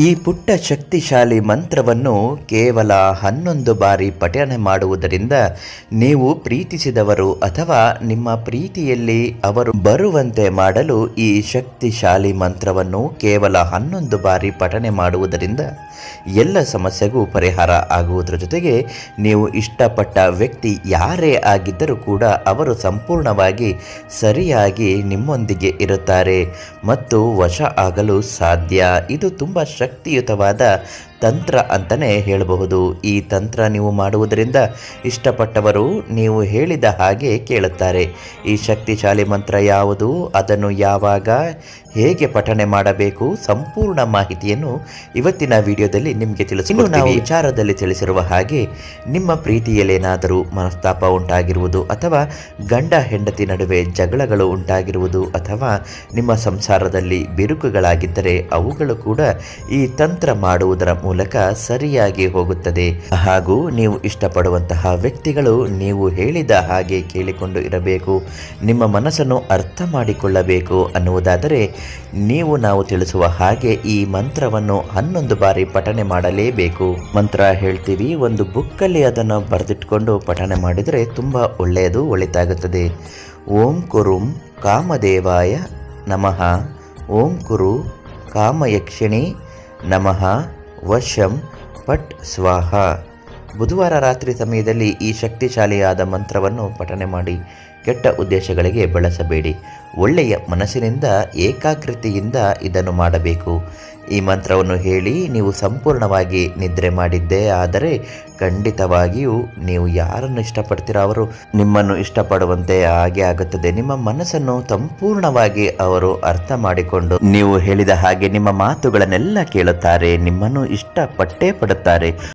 ಈ ಪುಟ್ಟ ಶಕ್ತಿಶಾಲಿ ಮಂತ್ರವನ್ನು ಕೇವಲ ಹನ್ನೊಂದು ಬಾರಿ ಪಠನೆ ಮಾಡುವುದರಿಂದ ನೀವು ಪ್ರೀತಿಸಿದವರು ಅಥವಾ ನಿಮ್ಮ ಪ್ರೀತಿಯಲ್ಲಿ ಅವರು ಬರುವಂತೆ ಮಾಡಲು ಈ ಶಕ್ತಿಶಾಲಿ ಮಂತ್ರವನ್ನು ಕೇವಲ ಹನ್ನೊಂದು ಬಾರಿ ಪಠನೆ ಮಾಡುವುದರಿಂದ ಎಲ್ಲ ಸಮಸ್ಯೆಗೂ ಪರಿಹಾರ ಆಗುವುದರ ಜೊತೆಗೆ ನೀವು ಇಷ್ಟಪಟ್ಟ ವ್ಯಕ್ತಿ ಯಾರೇ ಆಗಿದ್ದರೂ ಕೂಡ ಅವರು ಸಂಪೂರ್ಣವಾಗಿ ಸರಿಯಾಗಿ ನಿಮ್ಮೊಂದಿಗೆ ಇರುತ್ತಾರೆ ಮತ್ತು ವಶ ಆಗಲು ಸಾಧ್ಯ. ಇದು ತುಂಬ ಶಕ್ತಿಯುತವಾದ ತಂತ್ರ ಅಂತಲೇ ಹೇಳಬಹುದು. ಈ ತಂತ್ರ ನೀವು ಮಾಡುವುದರಿಂದ ಇಷ್ಟಪಟ್ಟವರು ನೀವು ಹೇಳಿದ ಹಾಗೆ ಕೇಳುತ್ತಾರೆ. ಈ ಶಕ್ತಿಶಾಲಿ ಮಂತ್ರ ಯಾವುದು? ಅದನ್ನು ಯಾವಾಗ ಹೇಗೆ ಪಠಣೆ ಮಾಡಬೇಕು? ಸಂಪೂರ್ಣ ಮಾಹಿತಿಯನ್ನು ಇವತ್ತಿನ ವಿಡಿಯೋದಲ್ಲಿ ನಿಮಗೆ ತಿಳಿಸಿ ನಾವು ವಿಚಾರದಲ್ಲಿ ತಿಳಿಸಿರುವ ಹಾಗೆ ನಿಮ್ಮ ಪ್ರೀತಿಯಲ್ಲೇನಾದರೂ ಮನಸ್ತಾಪ ಉಂಟಾಗಿರುವುದು ಅಥವಾ ಗಂಡ ಹೆಂಡತಿ ನಡುವೆ ಜಗಳಗಳು ಉಂಟಾಗಿರುವುದು ಅಥವಾ ನಿಮ್ಮ ಸಂಸಾರದಲ್ಲಿ ಬಿರುಕುಗಳಾಗಿದ್ದರೆ ಅವುಗಳು ಕೂಡ ಈ ತಂತ್ರ ಮಾಡುವುದರ ಸರಿಯಾಗಿ ಹೋಗುತ್ತದೆ. ಹಾಗೂ ನೀವು ಇಷ್ಟಪಡುವಂತಹ ವ್ಯಕ್ತಿಗಳು ನೀವು ಹೇಳಿದ ಹಾಗೆ ಕೇಳಿಕೊಂಡು ಇರಬೇಕು. ನಿಮ್ಮ ಮನಸ್ಸನ್ನು ಅರ್ಥ ಮಾಡಿಕೊಳ್ಳಬೇಕು ಅನ್ನುವುದಾದರೆ ನೀವು ನಾವು ತಿಳಿಸುವ ಹಾಗೆ ಈ ಮಂತ್ರವನ್ನು ಹನ್ನೊಂದು ಬಾರಿ ಪಠನೆ ಮಾಡಲೇಬೇಕು. ಮಂತ್ರ ಹೇಳ್ತೀವಿ, ಒಂದು ಬುಕ್ಕಲ್ಲಿ ಅದನ್ನು ಬರೆದಿಟ್ಕೊಂಡು ಪಠನೆ ಮಾಡಿದರೆ ತುಂಬ ಒಳ್ಳೆಯದು, ಒಳಿತಾಗುತ್ತದೆ. ಓಂ ಕುರುಂ ಕಾಮದೇವಾಯ ನಮಃ. ಓಂ ಕುರು ಕಾಮಯಕ್ಷಿಣಿ ನಮಃ. वशम पट स्वाहा। ಬುಧವಾರ ರಾತ್ರಿ ಸಮಯದಲ್ಲಿ ಈ ಶಕ್ತಿಶಾಲಿಯಾದ ಮಂತ್ರವನ್ನು ಪಠನೆ ಮಾಡಿ ಕೆಟ್ಟ ಉದ್ದೇಶಗಳಿಗೆ ಬಳಸಬೇಡಿ. ಒಳ್ಳೆಯ ಮನಸ್ಸಿನಿಂದ, ಏಕಾಗ್ರತೆಯಿಂದ ಇದನ್ನು ಮಾಡಬೇಕು. ಈ ಮಂತ್ರವನ್ನು ಹೇಳಿ ನೀವು ಸಂಪೂರ್ಣವಾಗಿ ನಿದ್ರೆ ಮಾಡಿದ್ದೇ ಆದರೆ ಖಂಡಿತವಾಗಿಯೂ ನೀವು ಯಾರನ್ನು ಇಷ್ಟಪಡ್ತೀರೋ ಅವರು ನಿಮ್ಮನ್ನು ಇಷ್ಟಪಡುವಂತೆ ಹಾಗೆ ಆಗುತ್ತದೆ. ನಿಮ್ಮ ಮನಸ್ಸನ್ನು ಸಂಪೂರ್ಣವಾಗಿ ಅವರು ಅರ್ಥ ಮಾಡಿಕೊಂಡು ನೀವು ಹೇಳಿದ ಹಾಗೆ ನಿಮ್ಮ ಮಾತುಗಳನ್ನೆಲ್ಲ ಕೇಳುತ್ತಾರೆ, ನಿಮ್ಮನ್ನು ಇಷ್ಟಪಟ್ಟೇ ಪಡುತ್ತಾರೆ.